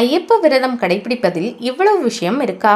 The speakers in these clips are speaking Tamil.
ஐயப்ப விரதம் கடைபிடிப்பதில் இவ்வளவு விஷயம் இருக்கா?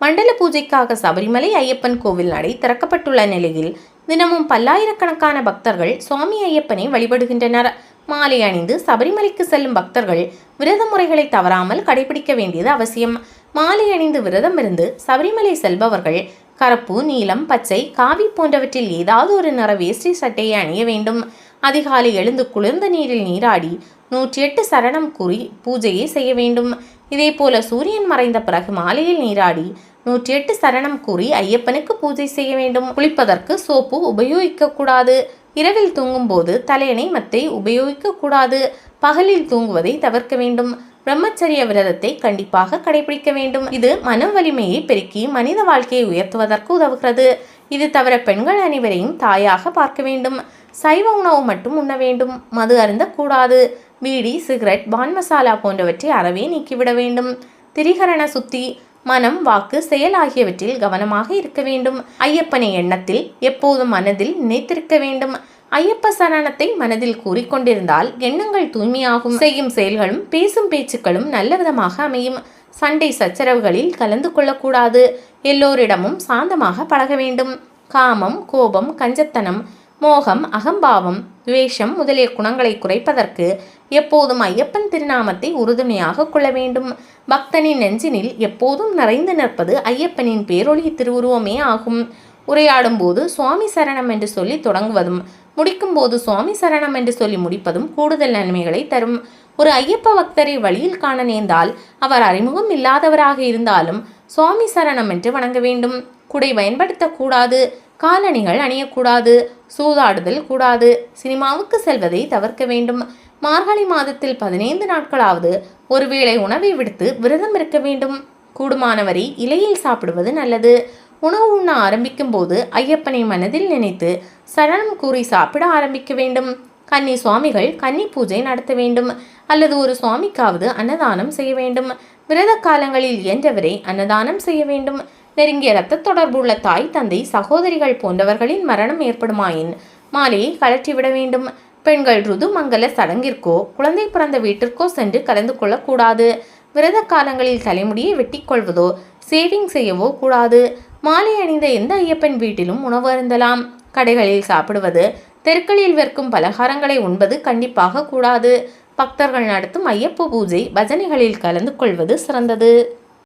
மண்டல பூஜைக்காக சபரிமலை ஐயப்பன் கோவில் நடை திறக்கப்பட்டுள்ள நிலையில் தினமும் பல்லாயிரக்கணக்கான பக்தர்கள் சுவாமி ஐயப்பனை வழிபடுகின்றனர். மாலை அணிந்து சபரிமலைக்கு செல்லும் பக்தர்கள் விரத முறைகளை தவறாமல் கடைபிடிக்க வேண்டியது அவசியம். மாலை அணிந்து விரதம் இருந்து சபரிமலை செல்பவர்கள் கருப்பு நீலம் பச்சை காவி போன்றவற்றில் ஏதாவது ஒரு நிற வேஷ்டி சட்டையை அணிய வேண்டும். அதிகாலை எழுந்து குளிர்ந்த நீரில் நீராடி நூற்றி எட்டு சரணம் கூறி பூஜையை செய்ய வேண்டும். இதேபோல சூரியன் மறைந்த பிறகு மாலையில் நீராடி நூற்றி எட்டு சரணம் கூறி ஐயப்பனுக்கு பூஜை செய்ய வேண்டும். குளிப்பதற்கு சோப்பு உபயோகிக்கக்கூடாது. இரவில் தூங்கும்போது தலையணை மத்தை உபயோகிக்கக்கூடாது. பகலில் தூங்குவதை தவிர்க்க வேண்டும். பிரம்மச்சரிய விரதத்தை கண்டிப்பாக கடைபிடிக்க வேண்டும். இது மன வலிமையை பெருக்கி மனித வாழ்க்கையை உயர்த்துவதற்கு உதவுகிறது. இது தவிர பெண்கள் அனைவரையும் தாயாக பார்க்க வேண்டும். சைவ உணவு மட்டும் உண்ண வேண்டும். மது அருந்தக்கூடாது. பீடி சிகரெட் பான் மசாலா போன்றவற்றை அறவே நீக்கிவிட வேண்டும். திரிகரண சுத்தி மனம் வாக்கு செயல் ஆகியவற்றில் கவனமாக இருக்க வேண்டும். ஐயப்பனை எண்ணத்தில் எப்போதும் மனதில் நினைத்திருக்க வேண்டும். ஐயப்ப சரணத்தை மனதில் கூறிக்கொண்டிருந்தால் எண்ணங்கள் தூய்மையாகும். செய்யும் செயல்களும் பேசும் பேச்சுக்களும் நல்ல விதமாக அமையும். சண்டை சச்சரவுகளில் கலந்து கொள்ளக்கூடாது. எல்லோரிடமும் சாந்தமாக பழக வேண்டும். காமம் கோபம் கஞ்சத்தனம் மோகம் அகம்பாவம் துவேஷம் முதலிய குணங்களை குறைப்பதற்கு எப்போதும் ஐயப்பன் திருநாமத்தை உறுதுணையாக கொள்ள வேண்டும். பக்தனின் நெஞ்சினில் எப்போதும் நிறைந்து நிற்பது ஐயப்பனின் பேரொளி திருவுருவமே ஆகும். உரையாடும் போது சுவாமி சரணம் என்று சொல்லி தொடங்குவதும் முடிக்கும் போது சுவாமி சரணம் என்று சொல்லி முடிப்பதும் கூடுதல் நன்மைகளை தரும். ஒரு ஐயப்ப பக்தரை வழியில் காண நேர்ந்தால் அவர் அறிமுகம் இல்லாதவராக இருந்தாலும் சுவாமி சரணம் என்று வணங்க வேண்டும். குடை பயன்படுத்தக்கூடாது காலணிகள் அணியக்கூடாது சூதாடுதல் கூடாது சினிமாவுக்கு செல்வதை தவிர்க்க வேண்டும். மார்கழி மாதத்தில் பதினைந்து நாட்களாவது ஒருவேளை உணவை விடுத்து விரதம் இருக்க வேண்டும். கூடுமானவரை இலையில் சாப்பிடுவது நல்லது. உணவு உண்ண ஆரம்பிக்கும் போது ஐயப்பனை மனதில் நினைத்து சரணம் கூறி சாப்பிட ஆரம்பிக்க வேண்டும். கன்னி சுவாமிகள் கன்னி பூஜை நடத்த வேண்டும். அல்லது ஒரு சுவாமிக்காவது அன்னதானம் செய்ய வேண்டும். விரத காலங்களில் இயன்றவரை அன்னதானம் செய்ய வேண்டும். நெருங்கிய இரத்த தொடர்புள்ள தாய் தந்தை சகோதரிகள் போன்றவர்களின் மரணம் ஏற்படுமாயின் மாலையை கலற்றிவிட வேண்டும். பெண்கள் ருது மங்கல சடங்கிற்கோ குழந்தை பிறந்த வீட்டிற்கோ சென்று கலந்து கொள்ளக்கூடாது. விரத காலங்களில் தலைமுடியை வெட்டிக் கொள்வதோ சேவிங் செய்யவோ கூடாது. மாலை அணிந்த எந்த ஐயப்பன் வீட்டிலும் உணவு அருந்தலாம். கடைகளில் சாப்பிடுவது தெருக்களில் விற்கும் பலகாரங்களை உண்பது கண்டிப்பாக கூடாது. பக்தர்கள் நடத்தும் ஐயப்ப பூஜை பஜனைகளில் கலந்து கொள்வது சிறந்தது.